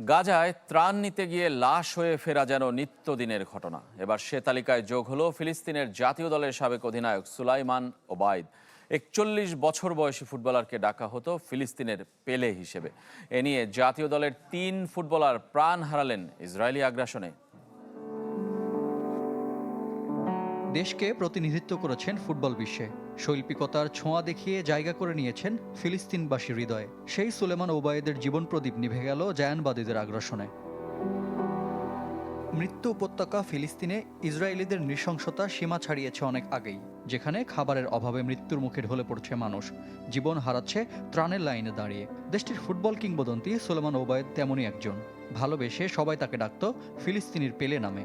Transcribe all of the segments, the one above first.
গাজায় ত্রাণ নিতে গিয়ে লাশ হয়ে ফেরা যেন নিত্যদিনের ঘটনা। এবার সে তালিকায় যোগ হলো ফিলিস্তিনের জাতীয় দলের সাবেক অধিনায়ক সুলাইমান ওবায়দ। একচল্লিশ বছর বয়সী ফুটবলারকে ডাকা হতো ফিলিস্তিনের পেলে হিসেবে। এ নিয়ে জাতীয় দলের তিন ফুটবলার প্রাণ হারালেন ইসরায়েলি আগ্রাসনে। দেশকে প্রতিনিধিত্ব করেছেন ফুটবল বিশ্বে। শৈল্পিকতার ছোঁয়া দেখিয়ে জায়গা করে নিয়েছেন ফিলিস্তিনবাসী হৃদয়ে। সেই সুলেমান ওবায়েদের জীবন প্রদীপ নিভে গেল জায়ানবাদীদের আগ্রাসনে। মৃত্যু উপত্যকা ফিলিস্তিনে ইসরায়েলিদের নৃশংসতা সীমা ছাড়িয়েছে অনেক আগেই, যেখানে খাবারের অভাবে মৃত্যুর মুখে ঢলে পড়ছে মানুষ। জীবন হারাচ্ছে ত্রাণের লাইনে দাঁড়িয়ে। দেশটির ফুটবল কিংবদন্তি সুলেমান ওবায়েদ তেমনই একজন। ভালোবেসে সবাই তাকে ডাকত ফিলিস্তিনির পেলে নামে।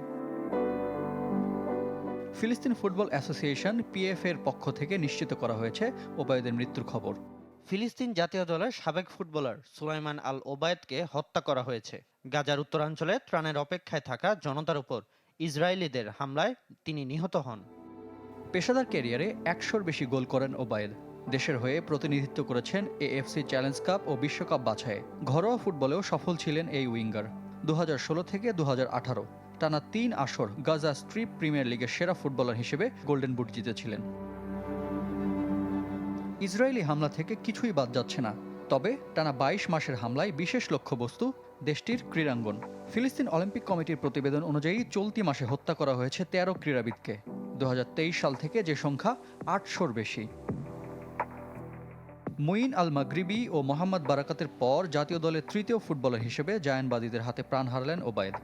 ফিলিস্তিন ফুটবল অ্যাসোসিয়েশন পিএফ এর পক্ষ থেকে নিশ্চিত করা হয়েছে ওবায়দের মৃত্যুর খবর। ফিলিস্তিন জাতীয় দলের সাবেক ফুটবলার সুলাইমান আল ওবায়েদকে হত্যা করা হয়েছে। গাজার উত্তরাঞ্চলে ত্রাণের অপেক্ষায় থাকা জনতার উপর ইসরায়েলিদের হামলায় তিনি নিহত হন। পেশাদার ক্যারিয়ারে একশোর বেশি গোল করেন ওবায়েদ। দেশের হয়ে প্রতিনিধিত্ব করেছেন এএফসি চ্যালেঞ্জ কাপ ও বিশ্বকাপ বাছাইয়ে। ঘরোয়া ফুটবলেও সফল ছিলেন এই উইঙ্গার। দু হাজার ষোলো থেকে দু হাজার আঠারো টানা তিন আসর গাজা স্ট্রিপ প্রিমিয়ার লিগের সেরা ফুটবলার হিসেবে গোল্ডেন বুট জিতেছিলেন। ইসরায়েলি হামলা থেকে কিছুই বাদ যাচ্ছে না, তবে টানা বাইশ মাসের হামলায় বিশেষ লক্ষ্যবস্তু দেশটির ক্রীড়াঙ্গন। ফিলিস্তিন অলিম্পিক কমিটির প্রতিবেদন অনুযায়ী চলতি মাসে হত্যা করা হয়েছে তেরো ক্রীড়াবিদকে। দু হাজার তেইশ সাল থেকে যে সংখ্যা আটশোর বেশি। মুইন আল মাগরিবি ও মোহাম্মদ বারাকাতের পর জাতীয় দলের তৃতীয় ফুটবলার হিসেবে জায়ানবাদীদের হাতে প্রাণ হারালেন ওবায়দ।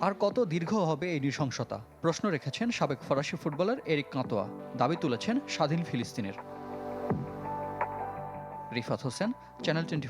আর কত দীর্ঘ হবে এই নৃশংসতা? প্রশ্ন রেখেছেন সাবেক ফরাসি ফুটবলার এরিক কাঁতোয়া। দাবি তুলেছেন স্বাধীন ফিলিস্তিনের। Rifat Hossain, channel twenty